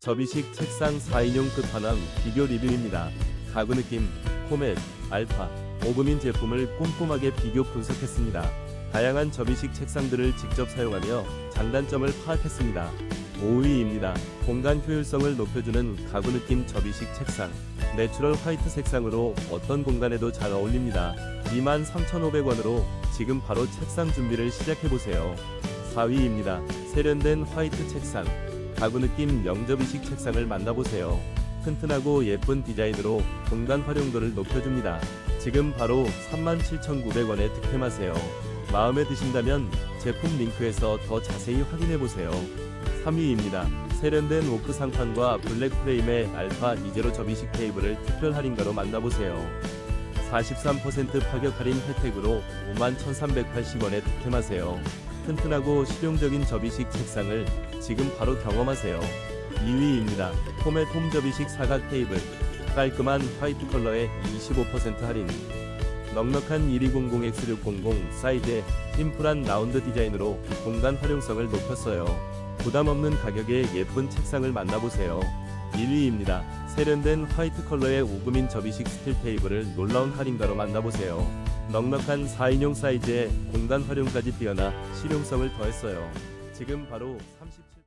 접이식 책상 4인용 끝판왕 비교 리뷰입니다. 가구 느낌, 코멧, 알파, 오금인 제품을 꼼꼼하게 비교 분석했습니다. 다양한 접이식 책상들을 직접 사용하며 장단점을 파악했습니다. 5위입니다. 공간 효율성을 높여주는 가구 느낌 접이식 책상. 내추럴 화이트 색상으로 어떤 공간에도 잘 어울립니다. 23,500원으로 지금 바로 책상 준비를 시작해보세요. 4위입니다. 세련된 화이트 책상. 가구 느낌 영접이식 책상을 만나보세요. 튼튼하고 예쁜 디자인으로 공간 활용도를 높여줍니다. 지금 바로 37,900원에 득템하세요. 마음에 드신다면 제품 링크에서 더 자세히 확인해보세요. 3위입니다. 세련된 오크 상판과 블랙 프레임의 알파 이제로 접이식 테이블을 특별 할인가로 만나보세요. 43% 파격 할인 혜택으로 51,380원에 득템하세요. 튼튼하고 실용적인 접이식 책상을 지금 바로 경험하세요. 2위입니다. 홈의 홈 접이식 사각 테이블. 깔끔한 화이트 컬러에 25% 할인. 넉넉한 1200X600 사이즈의 심플한 라운드 디자인으로 공간 활용성을 높였어요. 부담 없는 가격에 예쁜 책상을 만나보세요. 1위입니다. 세련된 화이트 컬러의 오금인 접이식 스틸 테이블을 놀라운 할인가로 만나보세요. 넉넉한 4인용 사이즈에 공간 활용까지 뛰어나 실용성을 더했어요. 지금 바로 30...